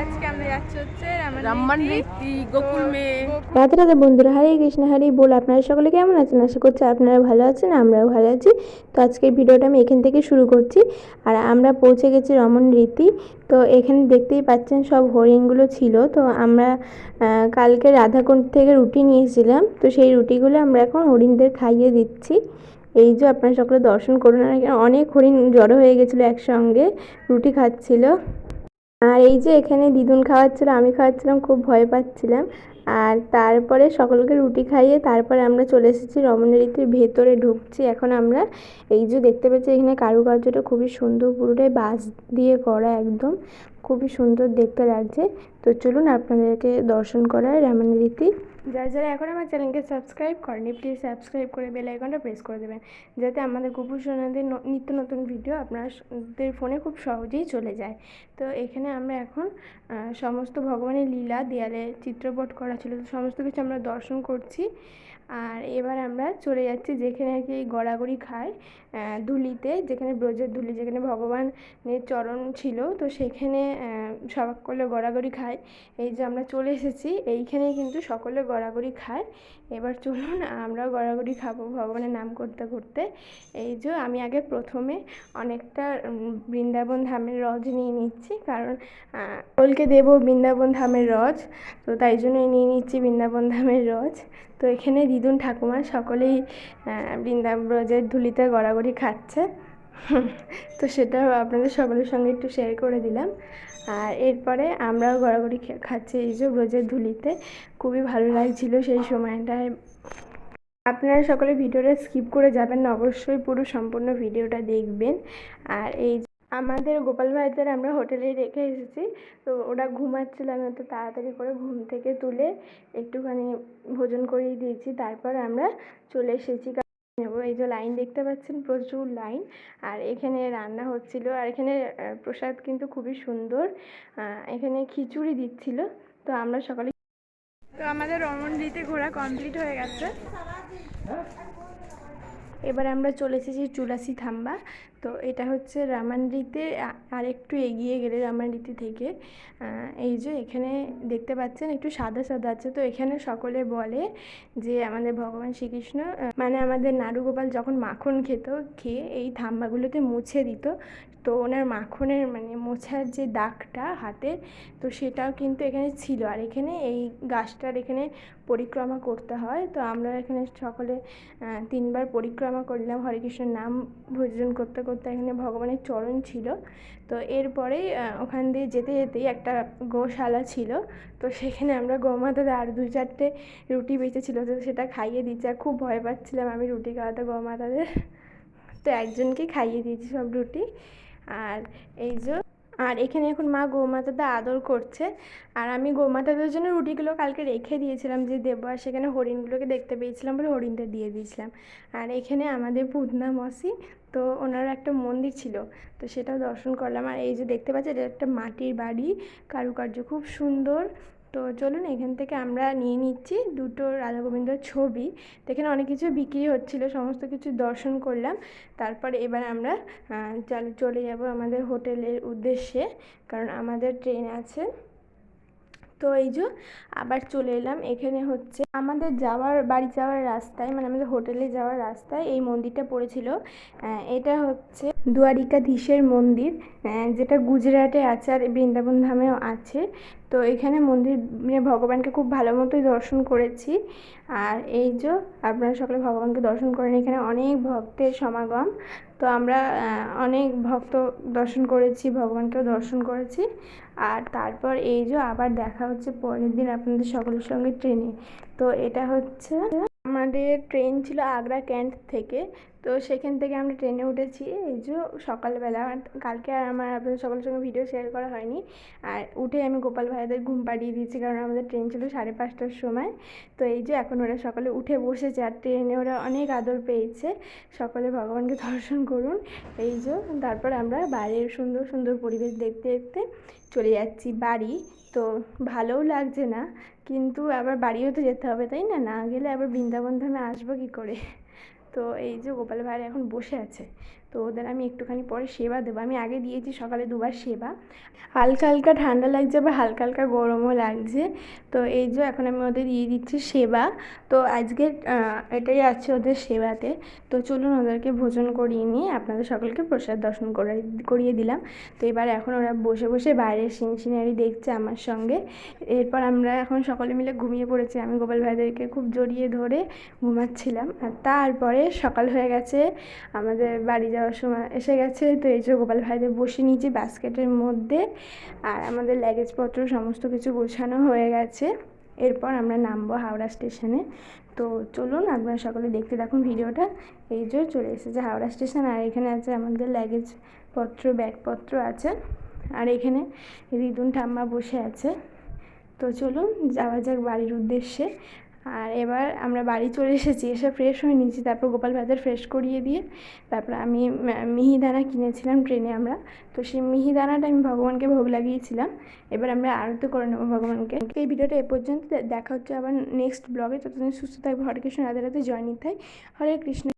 আজকে আমরা যাচ্ছি হচ্ছে রাম্মান রীতি গোকুল মেয়ে রাতে রাতে বন্ধুরা হরে কৃষ্ণ হরে বল। আপনারা সকলে কেমন আছেন? আশা করছি আপনারা ভালো আছেন আমরাও ভালো আছি। তো আজকের ভিডিওটা আমি এখান থেকে শুরু করছি। আর আমরা পৌঁছে গেছি রমন রীতি। তো এখানে দেখতেই পাচ্ছেন সব হরিণগুলো ছিল। তো আমরা কালকে রাধাকুণ্ড থেকে রুটি নিয়েছিলাম। তো সেই রুটিগুলো আমরা এখন হরিণদের খাইয়ে দিচ্ছি। এই যে আপনারা সকলে দর্শন করুন আর এখানে অনেক হরিণ জড়ো হয়ে গেছিল একসঙ্গে রুটি খাচ্ছিল। আর এই যে এখানে দিদুন খাওয়াচ্ছিল, আমি খাওয়াচ্ছিলাম, খুব ভয় পাচ্ছিলাম। আর তারপরে সকলকে রুটি খাইয়ে তারপরে আমরা চলে এসেছি রমণীতির ভেতরে ঢুকছি। এখন আমরা এই যে দেখতে পাচ্ছি এখানে কারুকার্যটা খুবই সুন্দর, পুরোটাই বাঁশ দিয়ে করা একদম। খুবই সুন্দর দেখতে লাগছে। তো চলুন আপনাদেরকে দর্শন করায় রীতি। যারা যারা এখন আমার চ্যানেলকে সাবস্ক্রাইব করেনি প্লিজ সাবস্ক্রাইব করে বেল আইকনটা প্রেস করে দেবেন। যাতে আমাদের গোপুর সোনাদের নিত্য নতুন ভিডিও আপনাদের ফোনে খুব সহজেই চলে যায়। তো এখানে আমরা এখন সমস্ত ভগবানের লীলা, দেয়ালে চিত্রপট করা ছিল। তো সমস্ত কিছু আমরা দর্শন করছি। আর এবার আমরা চলে যাচ্ছি যেখানে আর কি গড়াগড়ি খায় ধুলিতে যেখানে ব্রজের ধুলি যেখানে ভগবানের চরণ ছিল। তো সেখানে সকলে গড়াগড়ি খায়। এই যে আমরা চলে এসেছি এইখানেই কিন্তু সকলে গড়াগড়ি খায়। এবার চলুন আমরাও গড়াগড়ি খাব ভগবানের নাম করতে করতে। এই যে আমি আগে প্রথমে অনেকটা বৃন্দাবন ধামের রজ নিয়ে নিচ্ছি। কারণ আহ, সকলকে দেবো বৃন্দাবন ধামের রজ। তো তাই জন্যই নিয়ে নিচ্ছি বৃন্দাবন ধামের রজ। তো এখানে দিদুন ঠাকুমা সকলেই আহ, বৃন্দাবন ব্রজের ধুলিতে গড়াগড়ি খাচ্ছে। তো সেটা আপনাদের সকলের সঙ্গে একটু শেয়ার করে দিলাম। আর এরপরে আমরাও গড়াগড়ি খাচ্ছি এই যে ব্রজের ধুলিতে। খুবই ভালো লাগছিল সেই সময়টায়। আপনারা সকলে ভিডিওটা স্কিপ করে যাবেন অবশ্যই পুরো সম্পূর্ণ ভিডিওটা দেখবেন। আর এই আমাদের গোপাল ভাইদের আমরা হোটেলেই রেখে এসেছি। তো ওরা ঘুমাচ্ছিল, আমি ওটা তাড়াতাড়ি করে ঘুম থেকে তুলে একটুখানি ভোজন করিয়ে দিয়েছি। তারপর আমরা চলে এসেছি। নেব এই যে লাইন দেখতে পাচ্ছেন, প্রচুর লাইন। আর এখানে রান্না হচ্ছিল। আর এখানে প্রসাদ কিন্তু খুবই সুন্দর। এখানে খিচুড়ি দিচ্ছিল। তো আমরা সকালে তো আমাদের রমণদিতে ঘোরা কমপ্লিট হয়ে গেছে। এবার আমরা চলে এসেছি চুলাসি থাম্বা। তো এটা হচ্ছে রামানডিতে আর একটু এগিয়ে গেলে রামানডিতি থেকে। এই যে এখানে দেখতে পাচ্ছেন একটু সাদা সাদা আছে। তো এখানে সকলে বলে যে আমাদের ভগবান শ্রীকৃষ্ণ মানে আমাদের নাড়ুগোপাল যখন মাখন খেত, খেয়ে এই থাম্বাগুলোতে মুছে দিত। তো ওনার মাখনের মানে মোছার যে দাগটা হাতে, তো সেটাও কিন্তু এখানে ছিল। আর এখানে এই গাছটার এখানে পরিক্রমা করতে হয়। তো আমরা এখানে সকলে তিনবার পরিক্রমা করলাম হরে কৃষ্ণের নাম ভোজন করতে করতে এখানে ভগবানের চরণ ছিল। তো এরপরেই আহ, ওখান দিয়ে যেতে যেতেই একটা গোশালা ছিল। তো সেখানে আমরা গোমাতাদের আর দু চারটে রুটি বেঁচেছিল তো সেটা খাইয়ে দিচ্ছে আর খুব ভয় পাচ্ছিলাম আমি রুটি খাওয়াতে গোমাতাদের। তো একজনকে খাইয়ে দিয়েছি সব রুটি। আর এই যে আর এখানে এখন মা গোমাতাদের আদর করছে। আর আমি গোমাতাদের জন্য রুটিগুলো কালকে রেখে দিয়েছিলাম যে দেব আর সেখানে হরিণগুলোকে দেখতে পেয়েছিলাম বলে হরিণটা দিয়ে দিয়েছিলাম। আর এখানে আমাদের পুদনা মসি, তো ওনার একটা মন্দির ছিল, তো সেটাও দর্শন করলাম। আর এই যে দেখতে পাচ্ছি এটা একটা মাটির বাড়ি, কারুকার্য, খুব সুন্দর। তো চলুন এখান থেকে আমরা নিয়ে নিচ্ছি দুটো রাধা গোবিন্দর ছবি। তো এখানে অনেক কিছু বিক্রি হচ্ছিল, সমস্ত কিছু দর্শন করলাম। তারপর এবার আমরা চলে যাব আমাদের হোটেলের উদ্দেশ্যে, কারণ আমাদের ট্রেন আছে। তো এই যে আবার চলে এলাম। এখানে হচ্ছে আমাদের যাওয়ার, বাড়ি যাওয়ার রাস্তায় মানে আমাদের হোটেলে যাওয়ার রাস্তায় এই মন্দিরটা পড়েছিল। এটা হচ্ছে দুয়ারিকাধীশের মন্দির যেটা গুজরাটে আছে আর বৃন্দাবন ধামেও আছে। তো এখানে মন্দিরে ভগবানকে খুব ভালো মতোই দর্শন করেছি। আর এই যে আপনারা সকলে ভগবানকে দর্শন করেন, এখানে অনেক ভক্তের সমাগম। তো আমরা অনেক ভক্ত দর্শন করেছি, ভগবানকেও দর্শন করেছি। আর তারপর এই যে আবার দেখা হচ্ছে পরের দিন আপনাদের সকলের সঙ্গে ট্রেনে। তো এটা হচ্ছে, আমাদের ট্রেন ছিল আগ্রা ক্যান্ট থেকে। তো সেখান থেকে আমরা ট্রেনে উঠেছি। এই যে সকালবেলা কালকে আর আমার আপনাদের সকলের সঙ্গে ভিডিও শেয়ার করা হয়নি। আর উঠে আমি গোপাল ভাইদের ঘুম পাড়িয়ে দিয়েছি কারণ আমাদের ট্রেন ছিল সাড়ে পাঁচটার সময়। তো এই যে এখন ওরা সকালে উঠে বসেছে আর ট্রেনে ওরা অনেক আদর পেয়েছে। সকলে ভগবানকে দর্শন করুন। এই যে তারপর আমরা বাইরের সুন্দর সুন্দর পরিবেশ দেখতে দেখতে চলে যাচ্ছি বাড়ি। তো ভালোও লাগছে না, কিন্তু আবার বাড়িও তো যেতে হবে, তাই না? না গেলে আবার বৃন্দাবন ধামে আসব কী করে? তো এই যে গোপাল ভাইয়ের এখন বসে আছে তো ওদের আমি একটুখানি পরে সেবা দেবো। আমি আগে দিয়েছি সকালে দুবার সেবা। হালকা হালকা ঠান্ডা লাগছে বা হালকা হালকা গরমও লাগছে। তো এই যে এখন আমি ওদের দিয়ে দিচ্ছি সেবা। তো আজকে এটাই আছে ওদের সেবাতে। তো চলুন ওদেরকে ভোজন করিয়ে নিয়ে আপনাদের সকলকে প্রসাদ দর্শন করে করিয়ে দিলাম। তো এবার এখন ওরা বসে বসে বাইরের সিন সিনারি দেখছে আমার সঙ্গে। এরপর আমরা এখন সকলে মিলে ঘুমিয়ে পড়েছি। আমি গোপাল ভাইদেরকে খুব জড়িয়ে ধরে ঘুমাচ্ছিলাম। আর তারপরে সকাল হয়ে গেছে। আমাদের বাড়ি যাওয়ার সময় এসে গেছে। তো এই যে গোপাল ভাইদের বসে নিয়েছি বাস্কেটের মধ্যে। আর আমাদের লাগেজপত্র সমস্ত কিছু গোছানো হয়ে গেছে। এরপর আমরা নামবো হাওড়া স্টেশনে। তো চলুন, আপনারা সকলে দেখতে থাকুন ভিডিওটা। এই যে চলে এসেছে হাওড়া স্টেশন, আর এখানে আছে আমাদের লাগেজপত্র ব্যাগপত্র আছে। আর এখানে রিদুন ঠাম্মা বসে আছে। তো চলুন, যাওয়া যাক বাড়ির উদ্দেশ্যে। আর এবার আমরা বাড়ি চলে এসেছি, এসে ফ্রেশ হয়ে নিয়েছি। তারপর গোপাল ভাইদের ফ্রেশ করিয়ে দিয়ে তারপর আমি মিহিদানা কিনেছিলাম ট্রেনে আমরা। তো সেই মিহিদানাটা আমি ভগবানকে ভোগ লাগিয়েছিলাম। এবার আমরা আরতি করে নেব ভগবানকে। এই ভিডিওটা এ পর্যন্ত। দেখা হচ্ছে আবার নেক্সট ব্লগে ততদিন সুস্থ থাকবে। হরে কৃষ্ণ, রাধে রাতে জয় নিতাই। হরে কৃষ্ণ।